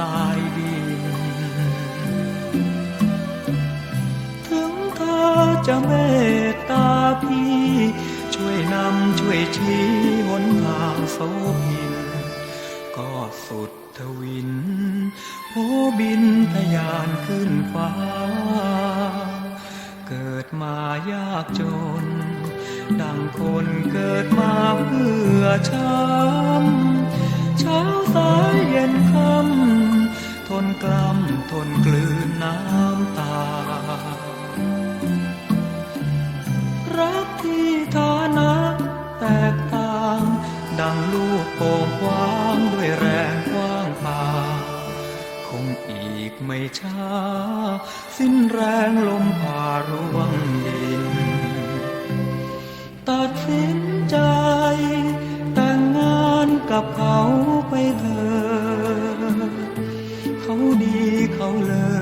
ามยอดโศกสายดิน ถึงเธอจะเมตตาพี่ ช่วยนำช่วยชี้หนทางโสพิน ก็สุดทวินโผบินทะยานขึ้นฟ้า เกิดมายากจน ดังคนเกิดมาเพื่อช้ำเช้าสาย นกลืนน้ำตา รักที่ฐานะแตกต่าง ดังลูกโป่งว้างด้วยแรงกว้างป่าคงอีกไม่ช้า สิ้นแรงลมพาร่วงดิน ตัดสินใจ แต่งงานกับเขาไปเถิดาเลิ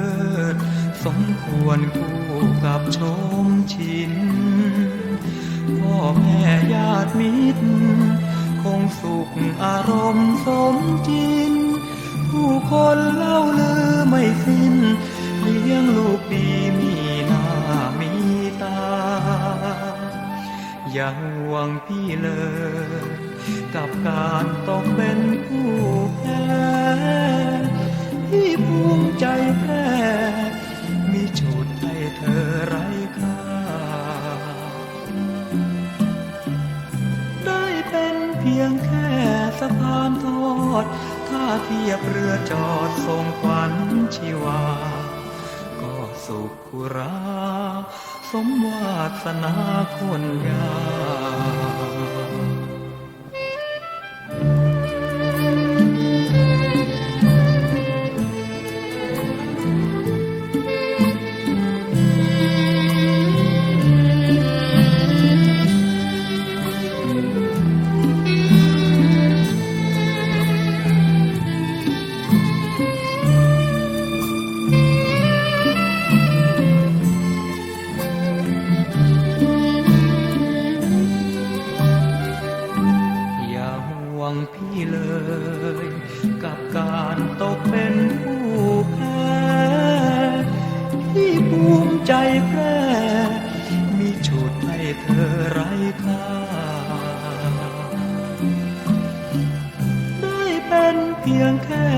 ศ สมควรคู่กับชมชินพ่อแม่ญาติมิตร คงสุขอารมณ์สมจิน ผู้คนเล่าลือไม่สิ้น เลี้ยงลูกดีมีหน้ามีตา อย่าห่วงพี่เลยกับการต้องเป็นผู้แพ้ พี่ภูมิใจแพ้มีชุดให้เธอไร้ค่า ได้เป็นเพียงแค่สะพานทอดถ้าเทียบเรือจอดส่งขวัญชีวา ก็สุขุรา สมวาสนาคนยาอย่า เธอไร้ค่า ได้เป็นเพียงแค่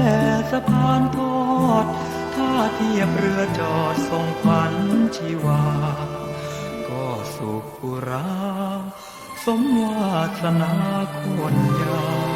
สะพานทอด ถ้าเทียบเรือจอดส่งขวัญชีวา ก็สุขุรา สมวาสนาคนยา